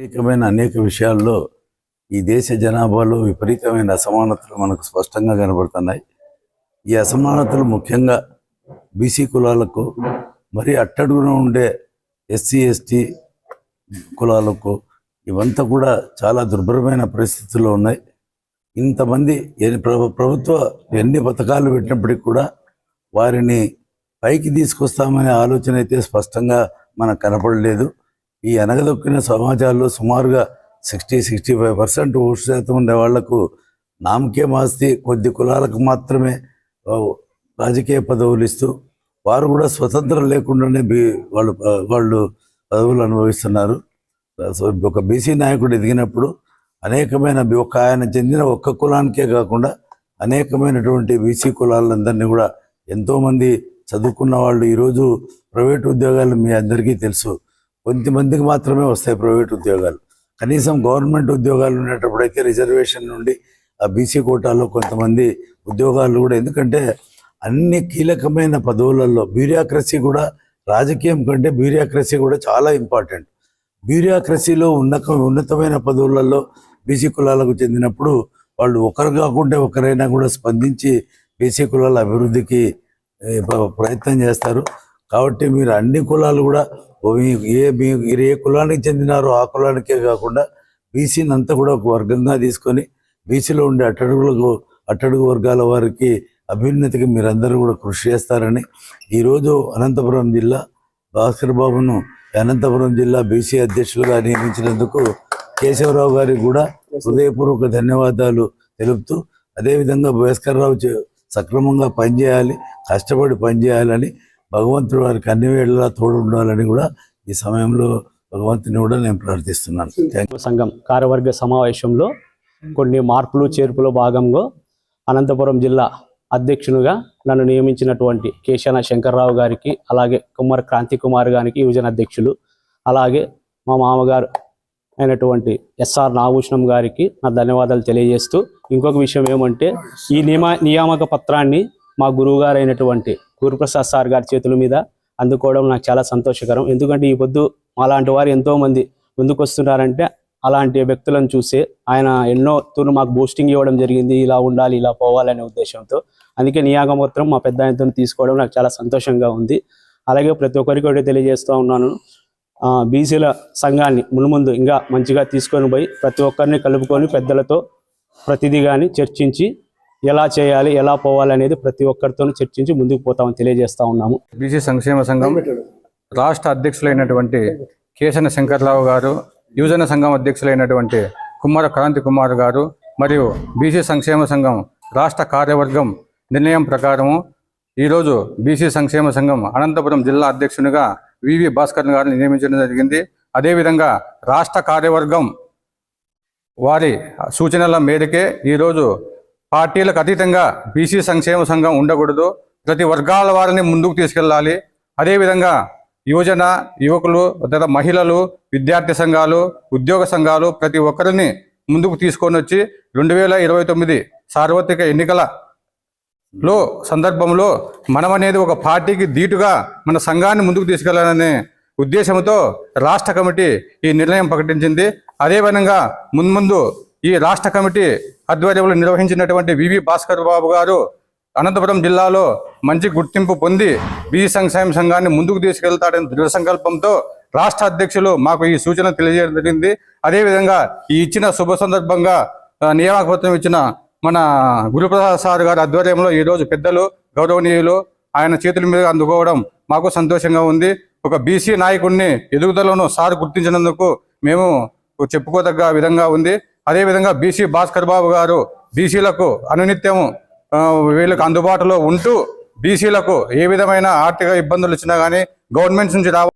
అనేకమైన అనేక విషయాల్లో ఈ దేశ జనాభాలో విపరీతమైన అసమానతలు మనకు స్పష్టంగా కనబడుతున్నాయి. ఈ అసమానతలు ముఖ్యంగా బీసీ కులాలకు మరి అట్టడుగున ఉండే ఎస్సీ ఎస్టీ కులాలకు ఇవంతా కూడా చాలా దుర్భరమైన పరిస్థితుల్లో ఉన్నాయి. ఇంతమంది ఎన్ని ప్రభుత్వ ఎన్ని పథకాలు పెట్టినప్పటికీ కూడా వారిని పైకి తీసుకొస్తామనే ఆలోచన అయితే స్పష్టంగా మనకు కనపడలేదు. ఈ అనగదొక్కిన సమాజాల్లో సుమారుగా sixty sixty five percent vote శాతం ఉండే వాళ్ళకు నామకే మాస్తి కొద్ది కులాలకు మాత్రమే రాజకీయ పదవులు ఇస్తూ వారు కూడా స్వతంత్రం లేకుండానే బీ- వాళ్ళు వాళ్ళు పదవులు అనుభవిస్తున్నారు. సో ఒక బీసీ నాయకుడు ఎదిగినప్పుడు అనేకమైన ఒక ఆయన చెందిన ఒక్క కులానికే కాకుండా అనేకమైనటువంటి బీసీ కులాలందరినీ కూడా ఎంతోమంది చదువుకున్న వాళ్ళు ఈరోజు ప్రైవేట్ ఉద్యోగాలు మీ అందరికీ తెలుసు. కొంతమందికి మాత్రమే వస్తాయి ప్రైవేట్ ఉద్యోగాలు. కనీసం గవర్నమెంట్ ఉద్యోగాలు ఉండేటప్పుడైతే రిజర్వేషన్ నుండి ఆ బీసీ కోటాలో కొంతమంది ఉద్యోగాలు కూడా ఎందుకంటే అన్ని కీలకమైన పదవులలో బ్యూరియాక్రసీ కూడా రాజకీయం కంటే బ్యూరియాక్రసీ కూడా చాలా ఇంపార్టెంట్. బ్యూరియాక్రసీలో ఉన్నత ఉన్నతమైన పదవులలో బీసీ కులాలకు చెందినప్పుడు వాళ్ళు ఒకరు కాకుండా ఒకరైనా కూడా స్పందించి బీసీ కులాల అభివృద్ధికి ప్రయత్నం చేస్తారు. కాబట్టి మీరు అన్ని కులాలు కూడా మీ- ఏ మీరు ఏ కులానికి చెందినారో ఆ కులానికే కాకుండా బీసీని అంతా కూడా ఒక వర్గంగా తీసుకొని బీసీలో ఉండే అట్టడుగులకు అట్టడుగు వర్గాల వారికి అభ్యున్నతికి మీరందరూ కూడా కృషి చేస్తారని ఈరోజు అనంతపురం జిల్లా భాస్కర్ బాబును అనంతపురం జిల్లా బీసీ అధ్యక్షులుగా నియమించినందుకు కేశవరావు గారికి కూడా హృదయపూర్వక ధన్యవాదాలు తెలుపుతూ అదేవిధంగా భాస్కర్ రావు చే- సక్రమంగా పనిచేయాలి కష్టపడి పనిచేయాలని భగవంతుడు వారికి అన్ని వేళలా తోడు ఉండాలని కూడా ఈ సమయంలో భగవంతుని కూడా నేను ప్రార్థిస్తున్నాను. సంఘం కార్యవర్గ సమావేశంలో కొన్ని మార్పులు చేర్పులో భాగంగా అనంతపురం జిల్లా అధ్యక్షునిగా నన్ను నియమించినటువంటి కేశాన శంకర్రావు గారికి అలాగే కుమార్ క్రాంతి కుమార్ గారికి యువజన అధ్యక్షులు అలాగే మా మామగారు అయినటువంటి ఎస్ఆర్ నాగభూషణం గారికి నా ధన్యవాదాలు తెలియజేస్తూ ఇంకొక విషయం ఏమంటే ఈ నియమ నియామక పత్రాన్ని మా గురువు గారు అయినటువంటి గురుప్రసాద్ సార్ గారి చేతుల మీద అందుకోవడం నాకు చాలా సంతోషకరం. ఎందుకంటే ఈ పొద్దు అలాంటి వారు ఎంతోమంది ముందుకు వస్తున్నారంటే అలాంటి వ్యక్తులను చూసి ఆయన ఎన్నో తూరు మాకు బూస్టింగ్ ఇవ్వడం జరిగింది. ఇలా ఉండాలి ఇలా పోవాలనే ఉద్దేశంతో అందుకే నియాగమూత్రం మా పెద్ద ఆయనతో తీసుకోవడం నాకు చాలా సంతోషంగా ఉంది. అలాగే ప్రతి ఒక్కరికి ఒకటి తెలియజేస్తూ ఉన్నాను. బీసీల సంఘాన్ని మున్ముందు ఇంకా మంచిగా తీసుకొని పోయి ప్రతి ఒక్కరిని కలుపుకొని పెద్దలతో ప్రతిదీ కానీ చర్చించి ఎలా చేయాలి ఎలా పోవాలి అనేది ప్రతి ఒక్కరితో చర్చించి ముందుకు పోతామని తెలియజేస్తా ఉన్నాము. బీసీ సంక్షేమ సంఘం రాష్ట్ర అధ్యక్షులైనటువంటి కేశన శంకర్రావు గారు యువజన సంఘం అధ్యక్షులైనటువంటి కుమార క్రాంతి కుమార్ గారు మరియు బీసీ సంక్షేమ సంఘం రాష్ట్ర కార్యవర్గం నిర్ణయం ప్రకారము ఈరోజు బీసీ సంక్షేమ సంఘం అనంతపురం జిల్లా అధ్యక్షునిగా వివి భాస్కర్ గారిని నియమించడం జరిగింది. అదేవిధంగా రాష్ట్ర కార్యవర్గం వారి సూచనల మేరకే ఈరోజు పార్టీలకు అతీతంగా బీసీ సంక్షేమ సంఘం ఉండకూడదు. ప్రతి వర్గాల వారిని ముందుకు తీసుకెళ్ళాలి. అదేవిధంగా యువజన యువకులు తర్వాత మహిళలు విద్యార్థి సంఘాలు ఉద్యోగ సంఘాలు ప్రతి ఒక్కరిని ముందుకు తీసుకొని వచ్చి రెండు వేల ఇరవై తొమ్మిది సార్వత్రిక ఎన్నికల లో సందర్భంలో మనం అనేది ఒక పార్టీకి ధీటుగా మన సంఘాన్ని ముందుకు తీసుకెళ్ళాలనే ఉద్దేశంతో రాష్ట్ర కమిటీ ఈ నిర్ణయం ప్రకటించింది. అదేవిధంగా మున్ముందు ఈ రాష్ట్ర కమిటీ ఆధ్వర్యంలో నిర్వహించినటువంటి వివి భాస్కర్ బాబు గారు అనంతపురం జిల్లాలో మంచి గుర్తింపు పొంది బీసీ సంక్షేమ సంఘాన్ని ముందుకు తీసుకెళ్తాడని దృఢ సంకల్పంతో రాష్ట్ర అధ్యక్షులు మాకు ఈ సూచన తెలియజేయడం జరిగింది. అదేవిధంగా ఈ ఇచ్చిన శుభ సందర్భంగా నియామకపత్రం ఇచ్చిన మన గురుప్రసాద్ సార్ గారి ఆధ్వర్యంలో ఈరోజు పెద్దలు గౌరవనీయులు ఆయన చేతుల మీద అందుకోవడం మాకు సంతోషంగా ఉంది. ఒక బీసీ నాయకుడిని ఎదుగుదలను సార్ గుర్తించినందుకు మేము చెప్పుకోదగ్గ విధంగా ఉంది. అదేవిధంగా బీసీ భాస్కర్ బాబు గారు బీసీలకు అనునిత్యము ఆ, వీళ్ళకు అందుబాటులో ఉంటూ బీసీలకు ఏ విధమైన ఆర్థిక ఇబ్బందులు వచ్చినా కానీ గవర్నమెంట్స్ నుంచి రావ